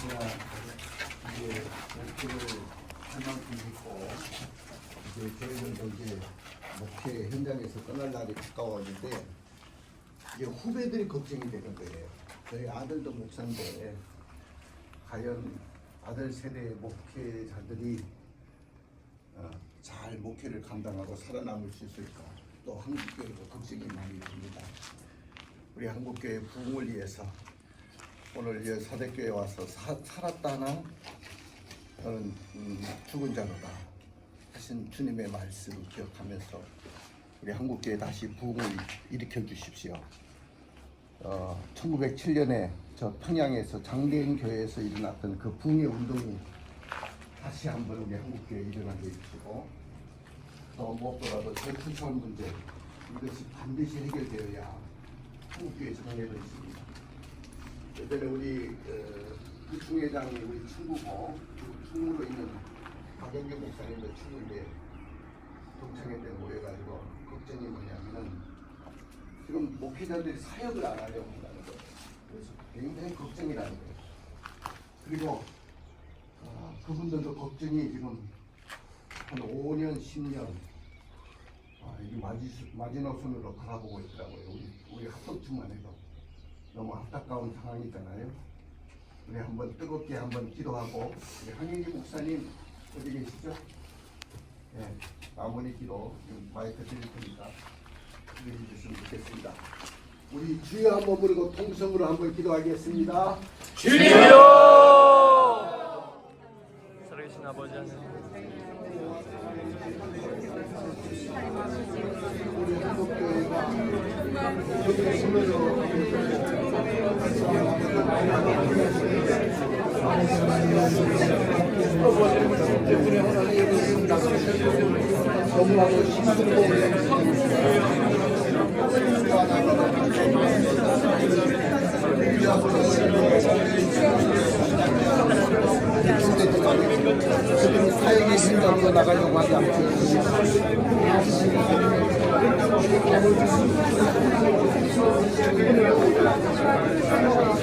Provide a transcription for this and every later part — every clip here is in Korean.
제가 이제 목표를 할 만큼 했고 이제 저희들도 이제 목회 현장에서 떠날 날이 가까워지는데 이제 후배들이 걱정이 되는 거예요. 저희 아들도 목사인데 과연 아들 세대의 목회자들이 어, 잘 목회를 감당하고 살아남을 수 있을까? 또 한국교회도 걱정이 많이 됩니다. 우리 한국교회 부흥을 위해서 오늘 이 사대교회 와서 사, 살았다나 너는 음, 죽은 자로다 하신 주님의 말씀을 기억하면서 우리 한국교회 다시 부흥을 일으켜 주십시오. 어, 1907년에 저 평양에서 장대인 교회에서 일어났던 그 붕의 운동이 다시 한번 우리 한국교회에 일어나게 해주시고 또 무엇보다도 저출산 문제 이것이 반드시 해결되어야 한국교회 정해져 있습니다. 예전에 우리 어, 그 중회장이 우리 충구고 그 충무로 있는 박영규 목사님도 충무에 동창회 때 모여가지고 걱정이 뭐냐면은 지금 목회자들이 사역을 안 하려고 한다는 거예요. 그래서 굉장히 걱정이라는 거예요. 그리고 어, 그분들도 걱정이 지금 한 5년, 10년 아, 이 마지, 마지노선으로 바라보고 있더라고요. 우리, 우리 합덕주만 해도 너무 안타까운 상황이잖아요. 우리 한번 뜨겁게 한번 기도하고 우리 한영기 목사님 어디 계시죠? 네, 마무리 기도 마이크 드릴 테니까 기도해 주시면 좋겠습니다. 우리 주여 한번 부르고 통성으로 한번 기도하겠습니다. 살아계신 아버지 하나님 우리 한국교회가 이렇게 힘으로 힘들고 사역의 심장으로 나가려고 하지 않고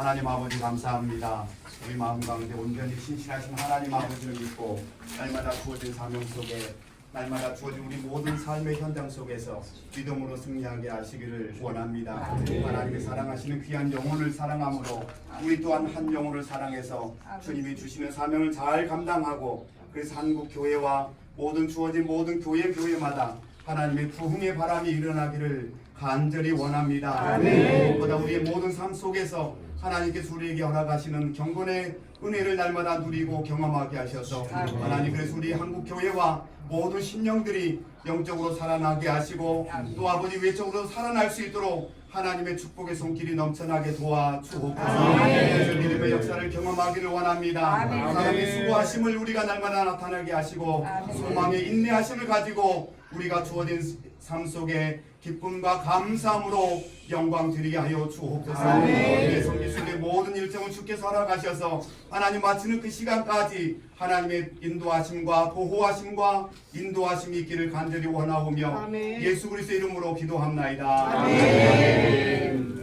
하나님 아버지 감사합니다. 우리 마음 가운데 온전히 신실하신 하나님 아버지를 믿고 날마다 주어진 사명 속에 날마다 주어진 우리 모든 삶의 현장 속에서 믿음으로 승리하게 하시기를 원합니다. 하나님이 사랑하시는 귀한 영혼을 사랑함으로 우리 또한 한 영혼을 사랑해서 주님이 주시는 사명을 잘 감당하고 그래서 한국 교회와 모든 주어진 모든 교회 교회마다 하나님의 부흥의 바람이 일어나기를 간절히 원합니다. 무엇보다 우리의 모든 삶 속에서 하나님께서 우리에게 허락하시는 경건의 은혜를 날마다 누리고 경험하게 하셔서 하나님 그래서 우리 한국 교회와 모든 신령들이 영적으로 살아나게 하시고 또 아버지 외적으로 살아날 수 있도록 하나님의 축복의 손길이 넘쳐나게 도와 주옵소서. 그래서 믿음의 역사를 경험하기를 원합니다. 하나님의 수고하심을 우리가 날마다 나타나게 하시고 소망의 인내하심을 가지고 우리가 주어진 삶 속에 기쁨과 감사함으로 영광 드리게 하여 주옵소서. 그래서 미술의 모든 일정을 주께서 허락하셔서 하나님 마치는 그 시간까지 하나님의 인도하심과 보호하심과 인도하심이 있기를 간절히 원하오며 예수 그리스도 이름으로 기도합나이다. 아멘.